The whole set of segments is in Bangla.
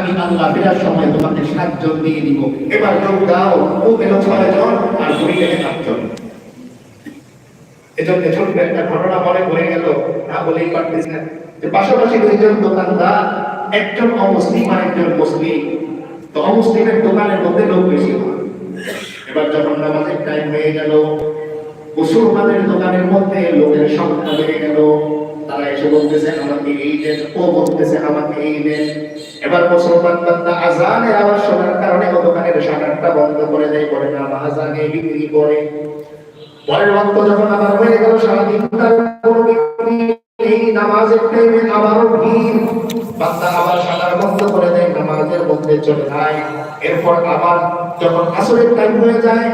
আমি আল্লাহ ফেরার সময় তোমাকে সাতজন দিয়ে দিব। এবার লোক দাও, ও পেল ছয় জন আর দুই পেলে সাতজন। এজন্য ছোট্ট একটা ঘটনা গেল, না বলেই যে পাশাপাশি দুইজন দোকানদার, একজন অমুসলিম আর একজন মুসলিম। তো অমুসলিমের দোকানের মধ্যে লোক বেশি হয়। এবার যখন নামাজের টাইম হয়ে গেল মুসলমানের দোকানের মধ্যে লোকের সংখ্যা বেড়ে গেল। তারা এসে বলতেছে, আমাকে এই দেন, ও বলতেছে, আমাকে এই দেন। এবার মুসলমান বান্দা আজানের আওয়াজ শোনার কারণে ও দোকানের শাটারটা বন্ধ করে দেয় করে না আজানে বিক্রি করে। পরের ওয়াক্ত যখন আবার হয়ে গেল, সারাদিন তার কোনো বিক্রি নেই নামাজের টাইমে আবারও ভিড়। বান্দা আবার সাঁতার বন্ধ করে দেয়, নামাজের মধ্যে চলে যায়। এরপর আবার যখন আসরের টাইম হয়ে যায়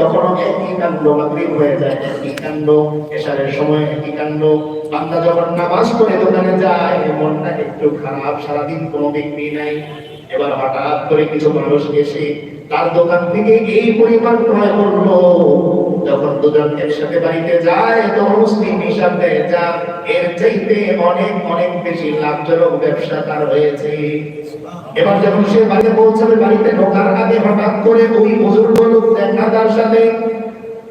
তখন একই কাণ্ড মাগরিব হয়ে যায়, একই কাণ্ড এশারের সময় একই কাণ্ড। বান্দা যখন নামাজ পড়ে, দোকানে যায়, মনটা একটু খারাপ, সারাদিন কোনো বিক্রি নাই। এবার হঠাৎ করে কিছু মানুষ এসে তার দোকান থেকে এই পরিমাণ ক্রয় করল। যখন দুজন একসাথে বাড়িতে যায়, তখন মুসলিম দেয় যা এর চাইতে অনেক অনেক বেশি লাভজনক ব্যবসা তার হয়েছে। এবার যখন সে বাড়িতে পৌঁছাবে, বাড়িতে ঢোকার আগে হঠাৎ করে ওই বুজুর্গ লোক দেখা তার সাথে,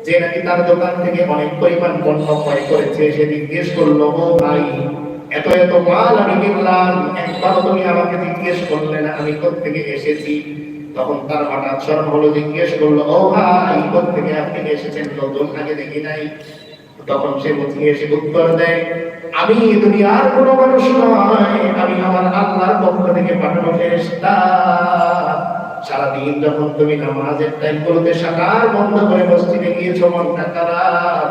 যে নাকি তার দোকান থেকে অনেক পরিমাণ পণ্য ক্রয় করেছে। সে জিজ্ঞেস করল, ও ভাই, এত এত মাল আমি কিনলাম। একবার তুমি আমাকে জিজ্ঞেস করলে না, আমি থেকে এসেছি? তখন তার হঠাৎ স্মরণ হলো জিজ্ঞেস করল, ও ভাই কোথ থেকে আপনি এসেছেন? নতুন আগে দেখি নাই। তখন সে এসে উত্তর দেয়, আমি দুনিয়ার কোনো মানুষ নয়, আমি আমার আল্লাহর পক্ষ থেকে পাঠানো ফেরেশতা। সারাদিন যখন তুমি নামাজের টাইম করতে সাকার বন্ধ করে মসজিদে গিয়েছো, মনটা খারাপ।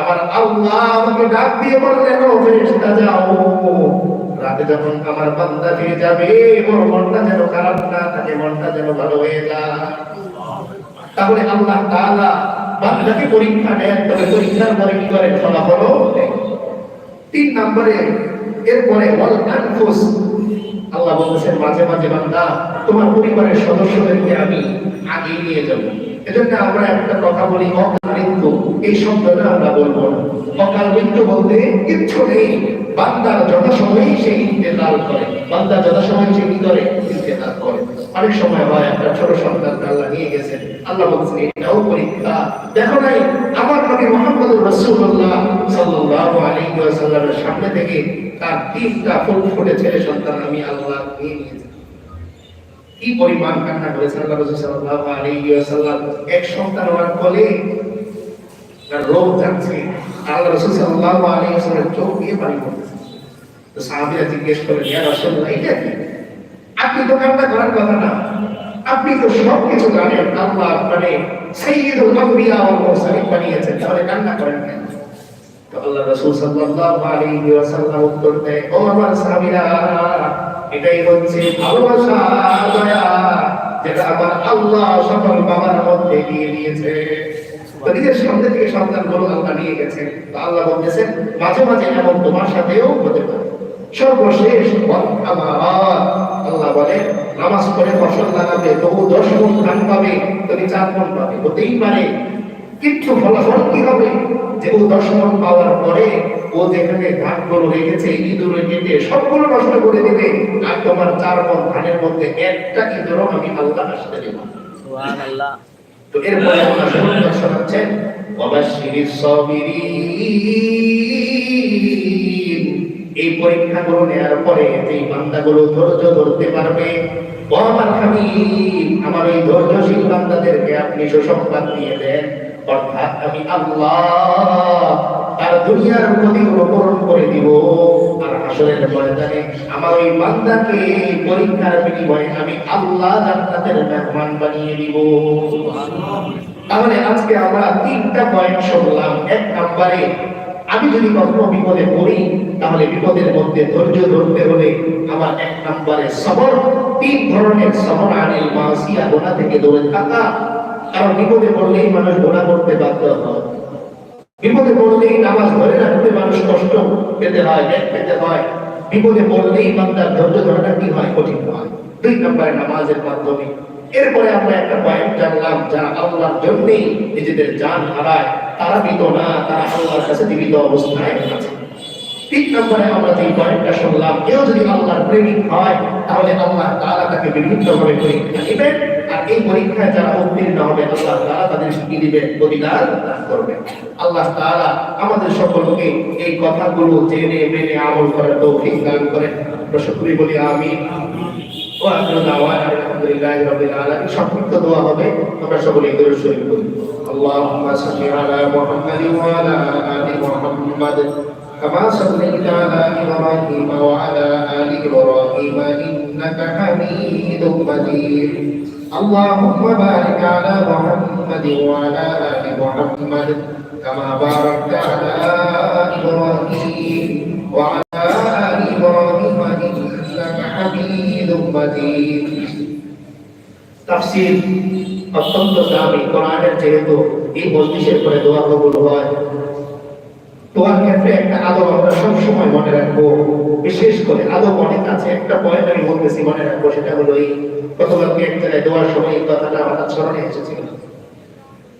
আমার আল্লাহ আমাকে ডাক দিয়ে বললেন, ও ফেরেশতা, যাও। রাতে যখন আমার বান্দা ফিরে যাবে, ওর মনটা যেন খারাপ না থাকে, মনটা যেন ভালো হয়ে যায়। তাহলে আল্লাহ তাআলা বান্দাকে পরীক্ষা নেন তবে পরীক্ষার পরে কি করেন ফলাফলও দেন তিন নম্বরে, এরপরে, ওয়াল আনফুস। আল্লাহ বলতেছেন, মাঝে মাঝে বান্দা, তোমার পরিবারের সদস্যদেরকে আমি আগিয়ে নিয়ে যাব। এজন্য আমরা একটা কথা বলি অকাল মৃত্যু এই শব্দটা আমরা বলব না। অকাল মৃত্যু বলতে কিচ্ছু নেই। বান্দার যথাসময়ে সেই ইন্তেকাল করে। বান্দা যথাসময়ে সে কি করে? অনেক সময় হয় একটা ছোট সন্তান আল্লাহ নিয়ে গেছেন। আল্লাহ বলছেন, এটাও পরীক্ষা। দেখো নাই, আমার নবী মোহাম্মদ রাসূলুল্লাহ সাল্লাল্লাহু আলাইহি ওয়াসাল্লামের সামনে থেকে তার তিনটা ফুটফুটে ছেলে সন্তান, আমি আল্লাহ নিয়ে নিয়েছি। কি পরিমাণ কান্না করেছেন আল্লাহ রাসূল সাল্লাল্লাহু আলাইহি ওয়াসাল্লাম। এক সন্তান ওনার কোলে তার রোগ যাচ্ছে আল্লাহ রাসূল সাল্লাল্লাহু আলাইহি ওয়াসাল্লাম চোখ দিয়ে পানি পড়তেছে। তো সাহাবীরা জিজ্ঞেস করলেন, ইয়া রাসূলুল্লাহ, এটা কি? আপনি তো কান্না করার কথা না। আপনি তো সব কিছু জানেন, আল্লাহ মানে বানিয়েছেন, তাহলে কান্না করেন কেন? তো আল্লাহ রাসূল সাল্লাল্লাহু আলাইহি ওয়াসাল্লাম উত্তর দেয়, ও আমার সাহাবীরা, এটাই হচ্ছে ভালোবাসা, দয়া, যেটা আমার আল্লাহ সকল বাবার মধ্যে দিয়ে দিয়েছে। নিজের সামনে থেকে সন্তানগুলো আল্লাহ নিয়ে গেছেন। আল্লাহ বলতেছেন, মাঝে মাঝে এমন তোমার সাথেও হতে পারে। সর্বশেষ আল্লাহ বলে নামাজ পড়ে ফসল লাগাবে তবু দশ গুণ ধান পাবে তুমি চার গুণ পাবে। হতেই পারে কিন্তু ফলাফল কি হবে? যে ও দশ মন পাওয়ার পরে ও যেখানে ধানগুলো রেখেছে ইঁদুরে কেটে সবগুলো নষ্ট করে দিবে আর তোমার চার মন ধানের মধ্যে একটা ইঁদুরও আমি আল্লাহ আসতে দেব তো এরপরে আমরা শোনাচ্ছেন ওয়াবাশশিরিস সাবিরিন এই পরীক্ষাগুলো নেওয়ার পরে যে বান্দাগুলো ধৈর্য ধরতে পারবে আমার এই ধৈর্যশীল বান্দাদেরকে আপনি সুসংবাদ দিয়ে দেন। অর্থাৎ আমি আল্লাহ দুনিয়ার ক্ষতিগুলো পূরণ করে দিব। আর ময়দানে আমার ওই বান্দাকে পরীক্ষার বিনিময়ে আমি আল্লাহ মেহমান বানিয়ে দিব। তাহলে আজকে আমরা তিনটা পয়েন্ট শুনলাম। এক নম্বরে আমি যদি কখনো বিপদে পড়ি, তাহলে বিপদের মধ্যে ধৈর্য ধরতে হলে আমার এক নম্বরে সবর, তিন ধরনের সবর আনিল মাসিয়া, গোনা থেকে দূরে থাকা। কারণ বিপদে পড়লেই মানুষ গোনা করতে বাধ্য হয়। বিপদে পড়লেই নামাজ ধরে রাখতে মানুষ কষ্ট পেতে হয় ব্যাগ পেতে হয়। বিপদে পড়লেই বান্দার ধৈর্য ধরাটা কি হয়? কঠিন হয়। দুই নম্বরে নামাজের মাধ্যমে। এরপরে আমরা একটা পয়েন্ট জানলাম, যারা আল্লাহর জন্যই নিজেদের জান হারায়, তারা মৃত না, তারা আল্লাহর কাছে জীবিত অবস্থায় আছে। তিন নম্বরে আমরা যে পয়েন্টটা শুনলাম, কেউ যদি আল্লাহর প্রেমিক হয়, তাহলে আল্লাহ তাআলা তাকে পরীক্ষা আর এই পরীক্ষায় যারা উত্তীর্ণ হবে, আল্লাহ তাআলা তাদের কি দান করবেন আল্লাহ তাআলা আমাদের সকলকে এই কথাগুলো জেনে মেনে আমল করার তৌফিক দান করেন। প্রশংসা বলি আমিন। وآخر دعوانا الحمد لله رب العالمين সংক্ষিপ্ত দোয়া হবে আমরা সকলে দরুদ শরীফ পড়ি اللهم صل على محمد وعلى آل محمد كما صليت على إبراهيم وعلى آل إبراهيم إنك حميد مجيد اللهم بارك على محمد وعلى آل محمد كما باركت على إبراهيم وعلى آل إبراهيم إنك حميد مجيد তাফসীর অত্যন্ত দামি কোরআনের যেহেতু এই মজলিসের পরে দোয়া কবুল হয় তোমার ক্ষেত্রে একটা আদব আমরা সবসময় মনে রাখবো বিশেষ করে আদব অনেক আছে একটা পয়েন্ট আমি বলতেছি মনে রাখবো সেটা হলো এই গতকালকে এক জায়গায় দেওয়ার সময় এই কথাটা আমার স্মরণে এসেছিল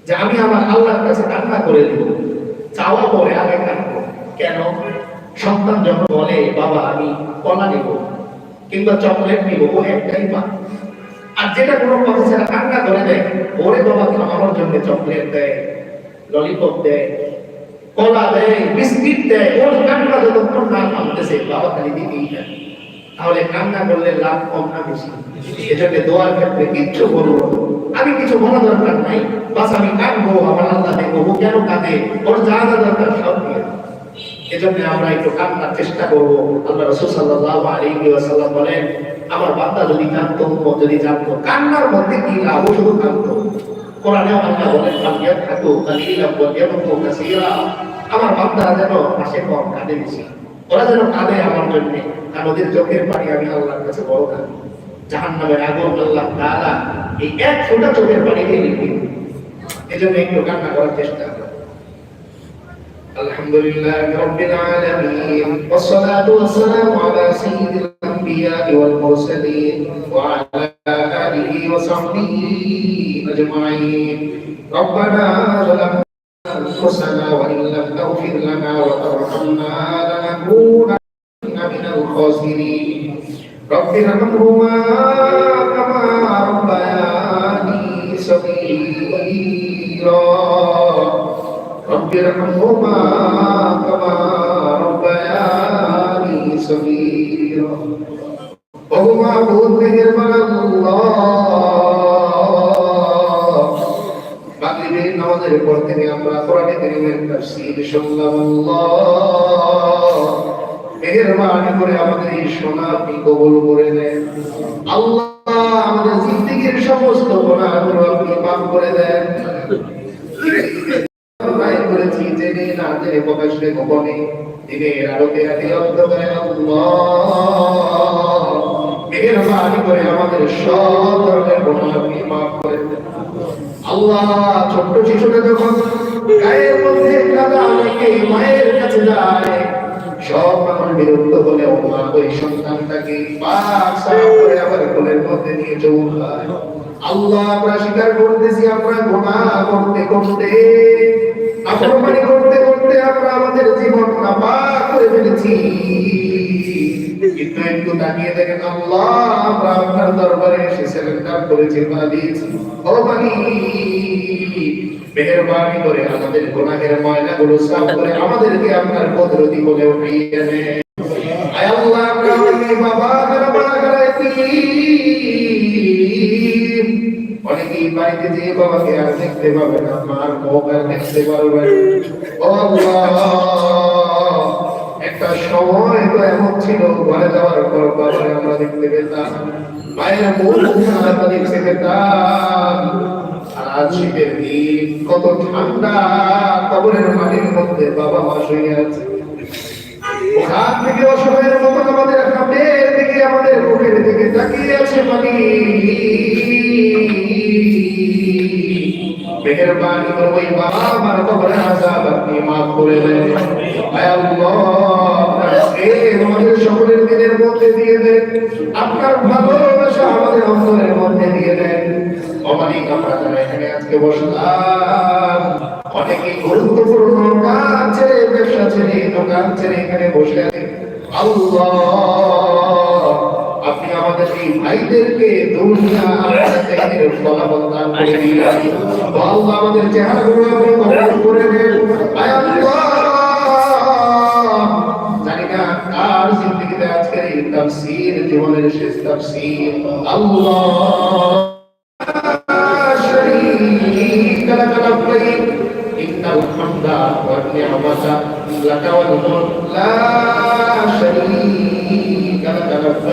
যে আমি আমার আল্লাহর কাছে কান্না করে দিব চাওয়া পরে আগে কাঁদবো কেন সন্তান যখন বলে, বাবা, আমি কলা নিব, কিংবা চকলেট নিব, ও একটাই পা আর যেটা কোনো কথা ছাড়া কান্না করে দেয়, ওরে বাবা, খাওয়ানোর জন্য চকলেট দেয়, ললিপপ দেয়, কলা দেয়, বিস্কিট দেয়, ওর কান্না যতক্ষণ না থামতেছে বাবা খালি দিতেই যায় তাহলে কান্না করলে লাভ কম না বেশি? এজন্য দোয়ার ক্ষেত্রে কিচ্ছু বলব আমি কিছু বলা দরকার নাই, বাস আমি কাঁদবো, আমার আল্লাহ দেখব কেন কাঁদে? ওর যা যা দরকার সব দিয়ে। এজন্য আমরা একটু কান্নার চেষ্টা করব। আল্লাহ রাসূল সাল্লাল্লাহু আলাইহি ওয়াসাল্লাম বলেন, আমার বান্দা যদি জানতো ও যদি জানতো, কান্নার মধ্যে কি লাভ? শুধু কাঁদতো। কোরআনে আল্লাহ বলেন কালিয়া থাকো কালিয়া বলিয়া কাসীরা। আমার বান্দারা যেন হাসে কম কাঁদে বেশি। ওরা যেন কাঁদে আমার জন্য। কারণ ওদের চোখের পানি আমি আল্লাহর কাছে বড় কাঁদি। জাহান্নামের আগুন আল্লাহ তাআলা এই এক ফোঁটা চোখের পানি দিয়ে লিখে এজন্য একটু কান্না করার চেষ্টা الحمد لله رب العالمين والصلاة والسلام على سيد الأنبياء والمرسلين وعلى آله وصحبه أجمعين. ربنا ظلمنا أنفسنا وإن لم تغفر لنا وترحمنا لنكونن من الخاسرين. رب ارحمهما كما ربياني صغيرا. ارحمهما كما ربياني صغيرا وهما معبود مهربان الله মাগরিবের নামাজের পর থেকে আমরা কোরআনে কারীমের তাফসীর শুনলাম আল্লাহ মেহেরবানি করে আমাদের এই শোনা আপনি কবুল করে নেন আল্লাহ আমাদের জিন্দেগীর সমস্ত গুনাহগুলো আপনি মাফ করে দেন অন্যায় করেছি জেনে প্রকাশ্যে গোপনে দিনের আলোকে রাতে অন্ধকারে আল্লাহ মেহেরবানি করে আমাদের সব ধরনের আপনি মাফ করে আল্লাহ, ছোট্ট শিশুটা যখন গায়ের মধ্যে কাদা অনেকে মায়ের কাছে যায়, সব মানুষ বিরক্ত হলে মা ওই সন্তানটাকে পাক করে আবার কোলের মধ্যে নিয়ে চৌকায় আল্লাহ, আমরা স্বীকার করতেছি, আমরা গুনাহ করতে করতে করতে আমরা আমাদের জীবন নাপাক করে ফেলেছি। কিন্তু একটু দেখেন আল্লাহ, আমরা আপনার দরবারে এসে সেলেন্ডার করেছি মেহরবানি করে আমাদের গুনাহের সাফ করে আমাদেরকে আপনার কুদরতি বলে উঠিয়ে নেন বাড়িতে যেয়ে বাবাকে আর দেখতে পাবে না, মার মুখ দেখতে পারবে একটা সময় তো এমন ছিল, ঘরে যাওয়ার পর বাবারে আমরা দেখতে পেতাম। মায়ের আমরা দেখতে পেতাম। আর শীতের দিন কত ঠান্ডা, কবরের মাটির মধ্যে বাবা মা শুয়ে আছে। ওখান থেকে অসময়ের মতো আমাদের সামনের দিকে আমাদের মুখের দিকে তাকিয়ে আছে মানি মেহেরবানি করে ওই বাবা আমার কবরের আজাব আপনি মাফ করে দেন। সকলের দিনের মধ্যে দিয়ে দেন। আপনার ভালোবাসা আমাদের অন্তরের মধ্যে দিয়ে দেন। অমানিক আমরা যারা এখানে আজকে বসলাম। অনেকে গুরুত্বপূর্ণ কাজ ছেড়ে, ব্যবসা ছেড়ে, দোকান ছেড়ে এখানে বসে আছে আল্লাহ ভাইদেরকে দুনিয়া আখিরাতের ফলাফল দান করে দিন তো আল্লাহ আমাদের চেহারাগুলো আপনি কবুল করে নেন আয় আল্লাহ জানি না কার জিন্দগিতে আজকের এই তাফসীর জীবনের শেষ তাফসীর আল্লাহ شريك لك لبيك إن الحمد والنعمة لك والملك لا شريك لك لبيك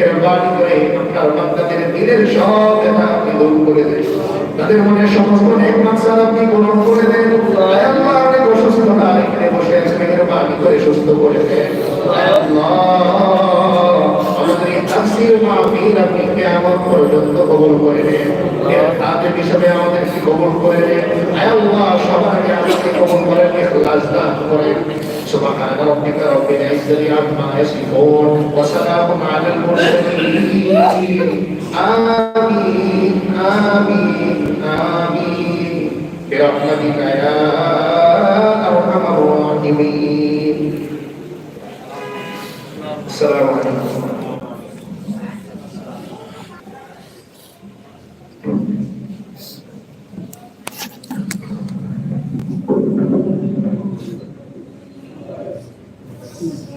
মেহরবানি করে আপনার বান্দাদের দিলের সব ব্যথা আপনি দূর করে দেন। তাদের মনে সমস্ত নেক মাকসাদ আপনি পূরণ করে দেন। আল্লাহ অনেক অসুস্থ এখানে বসে আছে মেহরবানি করে সুস্থ করে দেন। আল্লাহ, আমাদের এই তাফসীর মাহফিল আপনি কিয়ামত পর্যন্ত কবুল করে নেন। এর হিসাবে আমাদেরকে কবুল করে নেন? আয় আল্লাহ সবার আগে আমাকে কবুল করেন ইখলাস দান করেন سبحان ربك رب العزة عما يصفون وسلام على المرسلين آمين آمين آمين برحمتك يا أرحم الراحمين coisa.